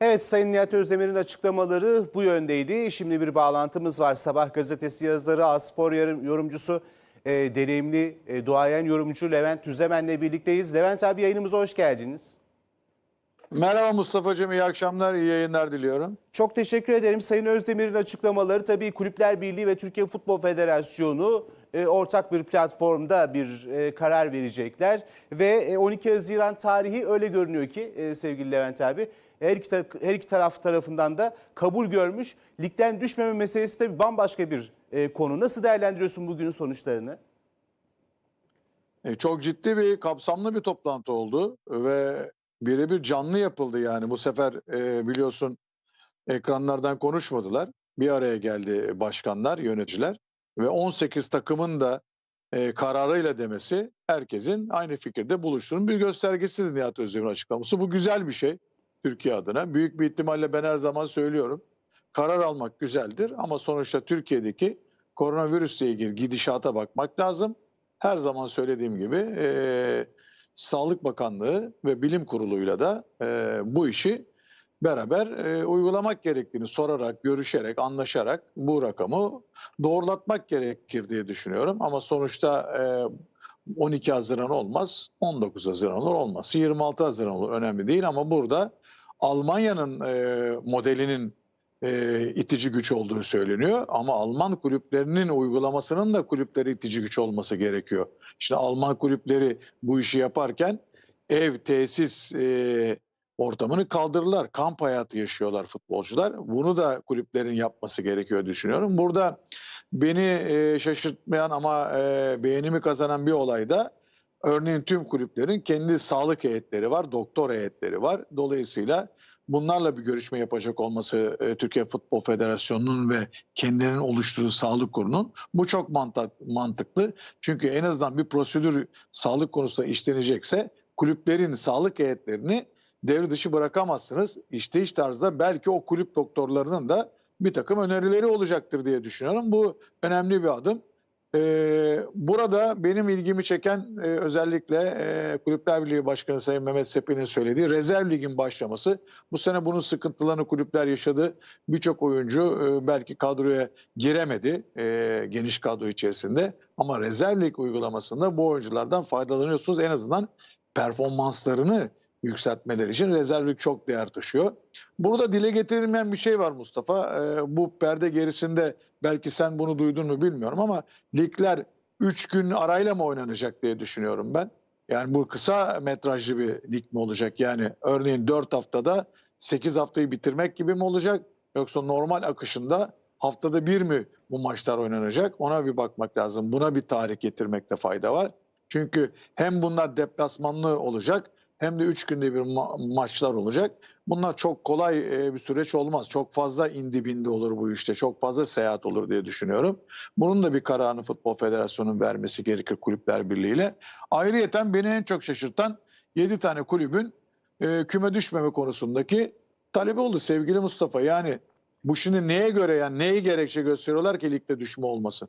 Evet Sayın Nihat Özdemir'in açıklamaları bu yöndeydi. Şimdi bir bağlantımız var. Sabah gazetesi yazarı, Aspor yorumcusu, e, deneyimli e, duayen yorumcu Levent Tüzemen'le birlikteyiz. Levent abi yayınımıza hoş geldiniz. Merhaba Mustafa'cığım, iyi akşamlar, iyi yayınlar diliyorum. Çok teşekkür ederim. Sayın Özdemir'in açıklamaları tabii Kulüpler Birliği ve Türkiye Futbol Federasyonu e, ortak bir platformda bir e, karar verecekler. Ve e, 12 Haziran tarihi öyle görünüyor ki e, sevgili Levent abi. Her iki, her iki taraf tarafından da kabul görmüş. Ligden düşmeme meselesi de bambaşka bir e, konu. Nasıl değerlendiriyorsun bugünün sonuçlarını? E, çok ciddi bir, kapsamlı bir toplantı oldu ve birebir canlı yapıldı yani. Bu sefer e, biliyorsun ekranlardan konuşmadılar. Bir araya geldi başkanlar, yöneticiler ve 18 takımın da e, kararıyla demesi herkesin aynı fikirde buluştuğunun bir göstergesidir Nihat Özdemir'in açıklaması. Bu güzel bir şey Türkiye adına. Büyük bir ihtimalle ben her zaman söylüyorum. Karar almak güzeldir ama sonuçta Türkiye'deki koronavirüsle ilgili gidişata bakmak lazım. Her zaman söylediğim gibi e, Sağlık Bakanlığı ve Bilim Kurulu'yla da e, bu işi beraber e, uygulamak gerektiğini sorarak, görüşerek, anlaşarak bu rakamı doğrulatmak gerekir diye düşünüyorum. Ama sonuçta e, 12 Haziran olmaz, 19 Haziran olur, olmaz. 26 Haziran olur, önemli değil ama burada Almanya'nın e, modelinin e, itici güç olduğu söyleniyor. Ama Alman kulüplerinin uygulamasının da kulüpleri itici güç olması gerekiyor. İşte Alman kulüpleri bu işi yaparken ev, tesis e, ortamını kaldırırlar. Kamp hayatı yaşıyorlar futbolcular. Bunu da kulüplerin yapması gerekiyor düşünüyorum. Burada beni e, şaşırtmayan ama e, beğenimi kazanan bir olay da örneğin tüm kulüplerin kendi sağlık heyetleri var, doktor heyetleri var. Dolayısıyla bunlarla bir görüşme yapacak olması e, Türkiye Futbol Federasyonu'nun ve kendilerinin oluşturduğu sağlık kurulunun bu çok mantık, mantıklı. Çünkü en azından bir prosedür sağlık konusunda işlenecekse kulüplerin sağlık heyetlerini devre dışı bırakamazsınız. İşte tarzda belki o kulüp doktorlarının da bir takım önerileri olacaktır diye düşünüyorum. Bu önemli bir adım. Ee, burada benim ilgimi çeken e, özellikle e, Kulüpler Birliği Başkanı Sayın Mehmet Sepi'nin söylediği rezerv ligin başlaması. Bu sene bunun sıkıntılarını kulüpler yaşadı. Birçok oyuncu e, belki kadroya giremedi geniş kadro içerisinde. Ama rezerv lig uygulamasında bu oyunculardan faydalanıyorsunuz. En azından performanslarını yükseltmeleri için rezervlik çok değer taşıyor. Burada dile getirilmeyen bir şey var Mustafa. Ee, bu perde gerisinde belki sen bunu duydun mu bilmiyorum ama ligler 3 gün arayla mı oynanacak diye düşünüyorum ben. Yani bu kısa metrajlı bir lig mi olacak? Yani örneğin 4 haftada 8 haftayı bitirmek gibi mi olacak? Yoksa normal akışında haftada bir mi bu maçlar oynanacak? Ona bir bakmak lazım. Buna bir tarih getirmekte fayda var. Çünkü hem bunlar deplasmanlı olacak hem de 3 günde bir ma- maçlar olacak. Bunlar çok kolay e, bir süreç olmaz. Çok fazla indi bindi olur bu işte. Çok fazla seyahat olur diye düşünüyorum. Bunun da bir kararını Futbol Federasyonu'nun vermesi gerekir Kulüpler Birliği'yle. Ayrıyeten beni en çok şaşırtan 7 tane kulübün e, küme düşmeme konusundaki talebi oldu sevgili Mustafa. Yani bu şimdi neye göre yani neyi gerekçe gösteriyorlar ki ligde düşme olmasın?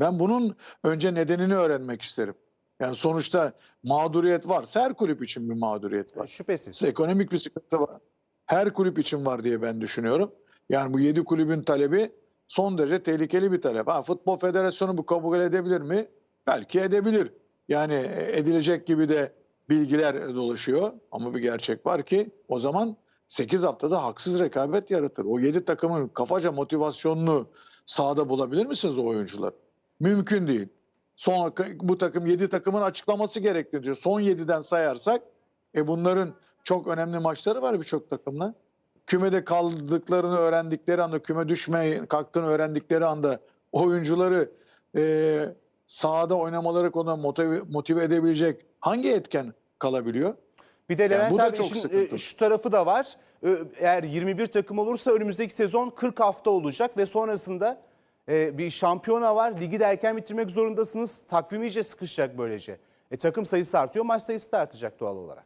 Ben bunun önce nedenini öğrenmek isterim. Yani sonuçta mağduriyet varsa her kulüp için bir mağduriyet var. Şüphesiz. Ekonomik bir sıkıntı var. Her kulüp için var diye ben düşünüyorum. Yani bu 7 kulübün talebi son derece tehlikeli bir talep. Ha, Futbol Federasyonu bu kabul edebilir mi? Belki edebilir. Yani edilecek gibi de bilgiler dolaşıyor. Ama bir gerçek var ki o zaman 8 haftada haksız rekabet yaratır. O 7 takımın kafaca motivasyonunu sahada bulabilir misiniz o oyuncular? Mümkün değil. Son bu takım 7 takımın açıklaması gerekli diyor. Son 7'den sayarsak e bunların çok önemli maçları var birçok takımla. Kümede kaldıklarını öğrendikleri anda, küme düşmeye kalktığını öğrendikleri anda oyuncuları e, sahada oynamaları konusunda motive, motive edebilecek hangi etken kalabiliyor? Bir de Yani Levent bu da abi işin, sıkıntı. e, şu tarafı da var. Eğer 21 takım olursa önümüzdeki sezon 40 hafta olacak ve sonrasında e, bir şampiyona var. Ligi de erken bitirmek zorundasınız. Takvim iyice sıkışacak böylece. E, takım sayısı artıyor, maç sayısı da artacak doğal olarak.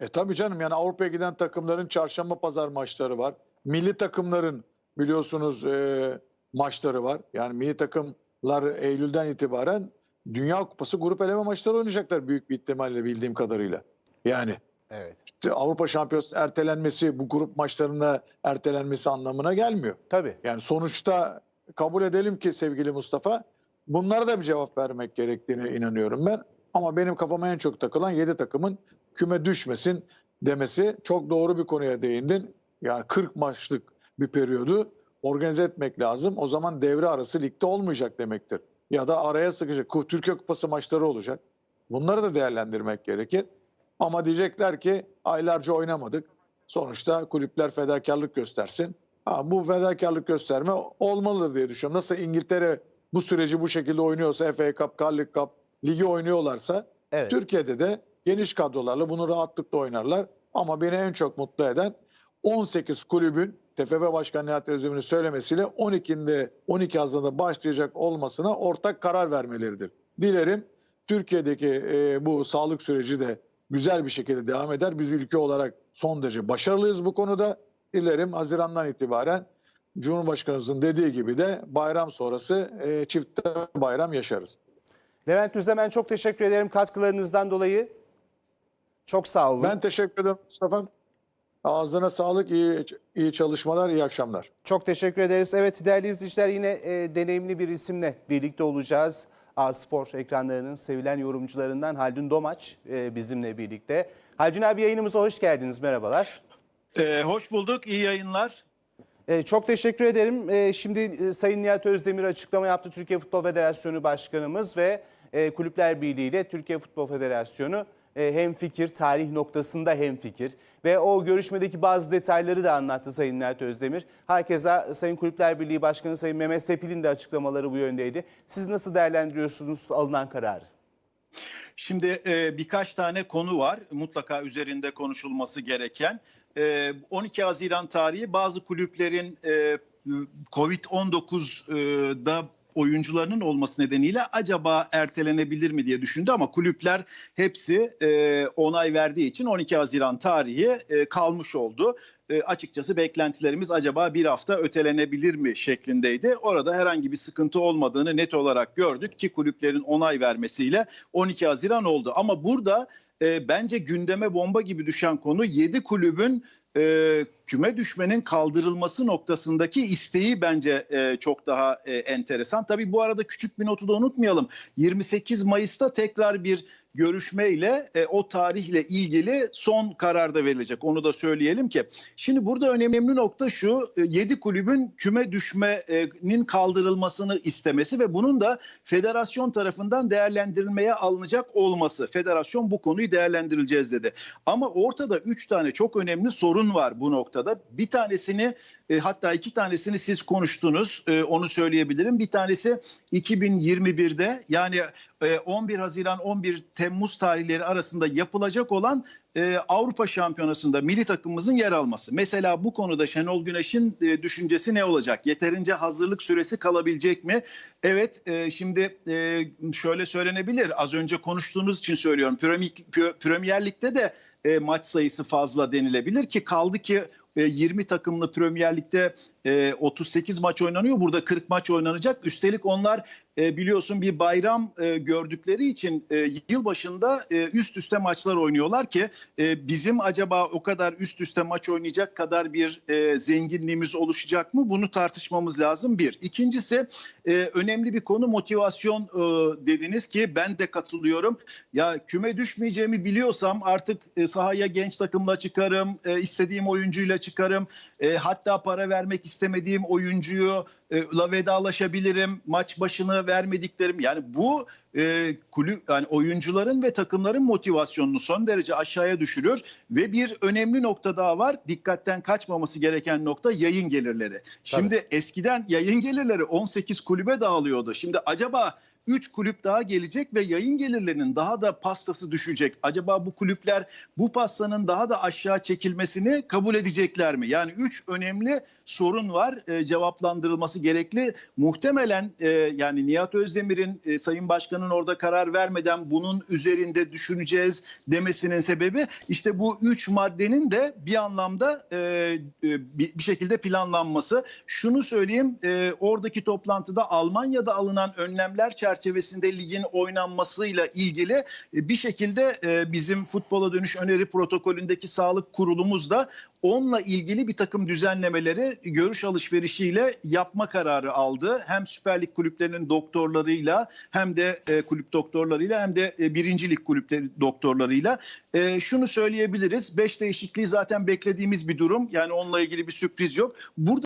E tabii canım yani Avrupa'ya giden takımların çarşamba pazar maçları var. Milli takımların biliyorsunuz e, maçları var. Yani milli takımlar Eylül'den itibaren Dünya Kupası grup eleme maçları oynayacaklar büyük bir ihtimalle bildiğim kadarıyla. Yani Evet. İşte Avrupa Şampiyonası ertelenmesi bu grup maçlarında ertelenmesi anlamına gelmiyor. Tabii. Yani sonuçta kabul edelim ki sevgili Mustafa bunlara da bir cevap vermek gerektiğine inanıyorum ben. Ama benim kafama en çok takılan 7 takımın küme düşmesin demesi çok doğru bir konuya değindin. Yani 40 maçlık bir periyodu organize etmek lazım. O zaman devre arası ligde olmayacak demektir. Ya da araya sıkışacak. Türkiye Kupası maçları olacak. Bunları da değerlendirmek gerekir. Ama diyecekler ki aylarca oynamadık. Sonuçta kulüpler fedakarlık göstersin. Ha, bu fedakarlık gösterme olmalıdır diye düşünüyorum. Nasıl İngiltere bu süreci bu şekilde oynuyorsa FA Cup, Carling Cup ligi oynuyorlarsa Evet. Türkiye'de de geniş kadrolarla bunu rahatlıkla oynarlar. Ama beni en çok mutlu eden 18 kulübün TFF Başkanı Nihat Özdemir'in söylemesiyle 12'inde 12 Haziran'da başlayacak olmasına ortak karar vermeleridir. Dilerim Türkiye'deki e, bu sağlık süreci de güzel bir şekilde devam eder. Biz ülke olarak son derece başarılıyız bu konuda. Dilerim Haziran'dan itibaren Cumhurbaşkanımızın dediği gibi de bayram sonrası e, çifte bayram yaşarız. Levent Düzlemen çok teşekkür ederim katkılarınızdan dolayı. Çok sağ olun. Ben teşekkür ederim Mustafa'm. Ağzına sağlık, iyi, iyi çalışmalar, iyi akşamlar. Çok teşekkür ederiz. Evet değerli izleyiciler yine e, deneyimli bir isimle birlikte olacağız. A Spor ekranlarının sevilen yorumcularından Haldun Domaç e, bizimle birlikte. Haldun abi yayınımıza hoş geldiniz. Merhabalar. Ee, hoş bulduk, iyi yayınlar. E, çok teşekkür ederim. E, şimdi e, Sayın Nihat Özdemir açıklama yaptı Türkiye Futbol Federasyonu Başkanımız ve e, Kulüpler Birliği ile Türkiye Futbol Federasyonu e, hem fikir, tarih noktasında hem fikir ve o görüşmedeki bazı detayları da anlattı Sayın Nihat Özdemir. Herkese Sayın Kulüpler Birliği Başkanı Sayın Mehmet Sepil'in de açıklamaları bu yöndeydi. Siz nasıl değerlendiriyorsunuz alınan kararı? Şimdi e, birkaç tane konu var mutlaka üzerinde konuşulması gereken. E, 12 Haziran tarihi bazı kulüplerin e, Covid-19'da oyuncularının olması nedeniyle acaba ertelenebilir mi diye düşündü ama kulüpler hepsi e, onay verdiği için 12 Haziran tarihi e, kalmış oldu. E, açıkçası beklentilerimiz acaba bir hafta ötelenebilir mi şeklindeydi. Orada herhangi bir sıkıntı olmadığını net olarak gördük ki kulüplerin onay vermesiyle 12 Haziran oldu. Ama burada e, bence gündeme bomba gibi düşen konu 7 kulübün e, küme düşmenin kaldırılması noktasındaki isteği bence e, çok daha e, enteresan. Tabii bu arada küçük bir notu da unutmayalım. 28 Mayıs'ta tekrar bir görüşmeyle e, o tarihle ilgili son karar da verilecek. Onu da söyleyelim ki. Şimdi burada önemli nokta şu. 7 kulübün küme düşmenin kaldırılmasını istemesi ve bunun da federasyon tarafından değerlendirilmeye alınacak olması. Federasyon bu konuyu değerlendirileceğiz dedi. Ama ortada 3 tane çok önemli sorun var bu noktada. Bir tanesini e, hatta iki tanesini siz konuştunuz. E, onu söyleyebilirim. Bir tanesi 2021'de yani e, 11 Haziran 11 Temmuz tarihleri arasında yapılacak olan e, Avrupa Şampiyonası'nda milli takımımızın yer alması. Mesela bu konuda Şenol Güneş'in e, düşüncesi ne olacak? Yeterince hazırlık süresi kalabilecek mi? Evet e, şimdi e, şöyle söylenebilir. Az önce konuştuğunuz için söylüyorum. Premier, Lig'de de e, maç sayısı fazla denilebilir ki kaldı ki 20 takımlı Premier Lig'de e, 38 maç oynanıyor. Burada 40 maç oynanacak. Üstelik onlar e, biliyorsun bir bayram e, gördükleri için e, yıl başında e, üst üste maçlar oynuyorlar ki e, bizim acaba o kadar üst üste maç oynayacak kadar bir e, zenginliğimiz oluşacak mı? Bunu tartışmamız lazım bir. İkincisi e, önemli bir konu motivasyon e, dediniz ki ben de katılıyorum. Ya küme düşmeyeceğimi biliyorsam artık e, sahaya genç takımla çıkarım, e, istediğim oyuncuyla çıkarım. E, hatta para vermek istemediğim oyuncuyu la vedalaşabilirim. Maç başını vermediklerim yani bu e, kulüp yani oyuncuların ve takımların motivasyonunu son derece aşağıya düşürür ve bir önemli nokta daha var. Dikkatten kaçmaması gereken nokta yayın gelirleri. Şimdi eskiden yayın gelirleri 18 kulübe dağılıyordu. Şimdi acaba 3 kulüp daha gelecek ve yayın gelirlerinin daha da pastası düşecek. Acaba bu kulüpler bu pastanın daha da aşağı çekilmesini kabul edecekler mi? Yani 3 önemli sorun var e, cevaplandırılması gerekli. Muhtemelen e, yani Nihat Özdemir'in e, Sayın Başkan'ın orada karar vermeden bunun üzerinde düşüneceğiz demesinin sebebi işte bu 3 maddenin de bir anlamda e, e, bir, şekilde planlanması. Şunu söyleyeyim e, oradaki toplantıda Almanya'da alınan önlemler çerçevesinde ligin oynanmasıyla ilgili e, bir şekilde e, bizim futbola dönüş öneri protokolündeki sağlık kurulumuz da onunla ilgili bir takım düzenlemeleri görüş alışverişiyle yapma kararı aldı. Hem Süper Lig kulüplerinin doktorlarıyla hem de e, kulüp doktorlarıyla hem de e, birinci lig kulüpleri doktorlarıyla. E, şunu söyleyebiliriz. Beş değişikliği zaten beklediğimiz bir durum. Yani onunla ilgili bir sürpriz yok. Burada